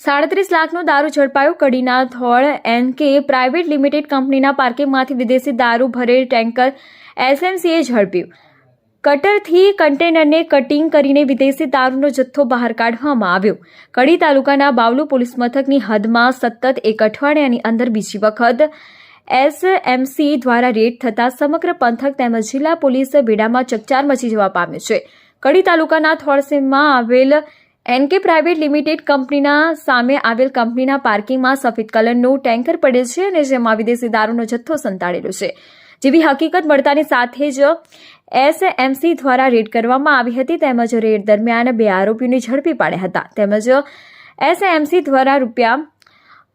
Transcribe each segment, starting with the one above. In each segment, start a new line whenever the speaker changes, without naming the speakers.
સાડત્રીસ લાખનો દારૂ ઝડપાયો કડીના Thol N K private limited કંપનીના પાર્કિંગમાંથી વિદેશી દારૂ ભરેલ ટેન્કર એસએમસીએ ઝડપ્યું. કટરથી કન્ટેનરને કટિંગ કરીને વિદેશી દારૂનો જથ્થો બહાર કાઢવામાં આવ્યો. કડી તાલુકાના બાવલુ પોલીસ મથકની હદમાં સતત એક અઠવાડિયાની અંદર બીજી વખત એસએમસી દ્વારા રેડ થતાં સમગ્ર પંથક તેમજ જિલ્લા પોલીસ બેડામાં ચકચાર મચી જવા પામ્યો છે. કડી તાલુકાના થોળસીમમાં આવેલ એનકે પ્રાઇવેટ લિમિટેડ કંપનીના સામે આવેલ કંપનીના પાર્કિંગમાં સફેદ કલરનું ટેન્કર પડેલ છે અને જેમાં વિદેશી દારૂનો જથ્થો સંતાડેલો છે. જેવી હકીકત મળતાની સાથે જ એસએમસી દ્વારા રેડ કરવામાં આવી હતી તેમજ રેડ દરમિયાન બે આરોપીઓને ઝડપી પાડ્યા હતા. તેમજ એસએમસી દ્વારા રૂપિયા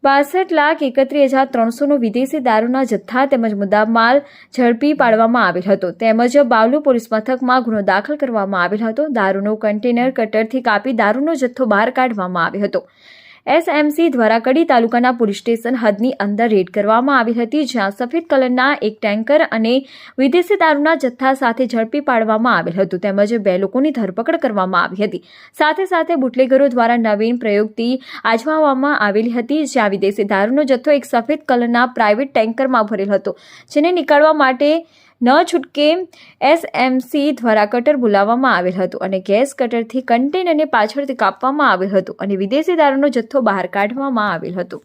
બાસઠ લાખ એકત્રીસ હજાર ત્રણસોનો વિદેશી દારૂના જથ્થા તેમજ મુદ્દામાલ ઝડપી પાડવામાં આવેલ હતો. તેમજ બાવલુ પોલીસ મથકમાં ગુનો દાખલ કરવામાં આવેલ હતો. દારૂનો કન્ટેનર કટરથી કાપી દારૂનો જથ્થો બહાર કાઢવામાં આવ્યો હતો. એસએમસી દ્વારા કડી તાલુકાના પોલીસ સ્ટેશન હદની અંદર રેડ કરવામાં આવી હતી, જ્યાં સફેદ કલરના એક ટેન્કર અને વિદેશી દારૂના જથ્થા સાથે ઝડપી પાડવામાં આવેલ હતું. તેમજ બે લોકોની ધરપકડ કરવામાં આવી હતી. સાથે સાથે બુટલેગરો દ્વારા નવીન પ્રયોગથી આજમાવવામાં આવેલી હતી, જ્યાં વિદેશી દારૂનો જથ્થો એક સફેદ કલરના પ્રાઇવેટ ટેન્કરમાં ભરેલ હતો, જેને નીકાળવા માટે ન છૂટકે એસએમસી દ્વારા કટર બોલાવવામાં આવેલ હતું અને ગેસ કટરથી કન્ટેનરને પાછળથી કાપવામાં આવેલ હતું અને વિદેશી દારૂનો જથ્થો બહાર કાઢવામાં આવેલ હતો.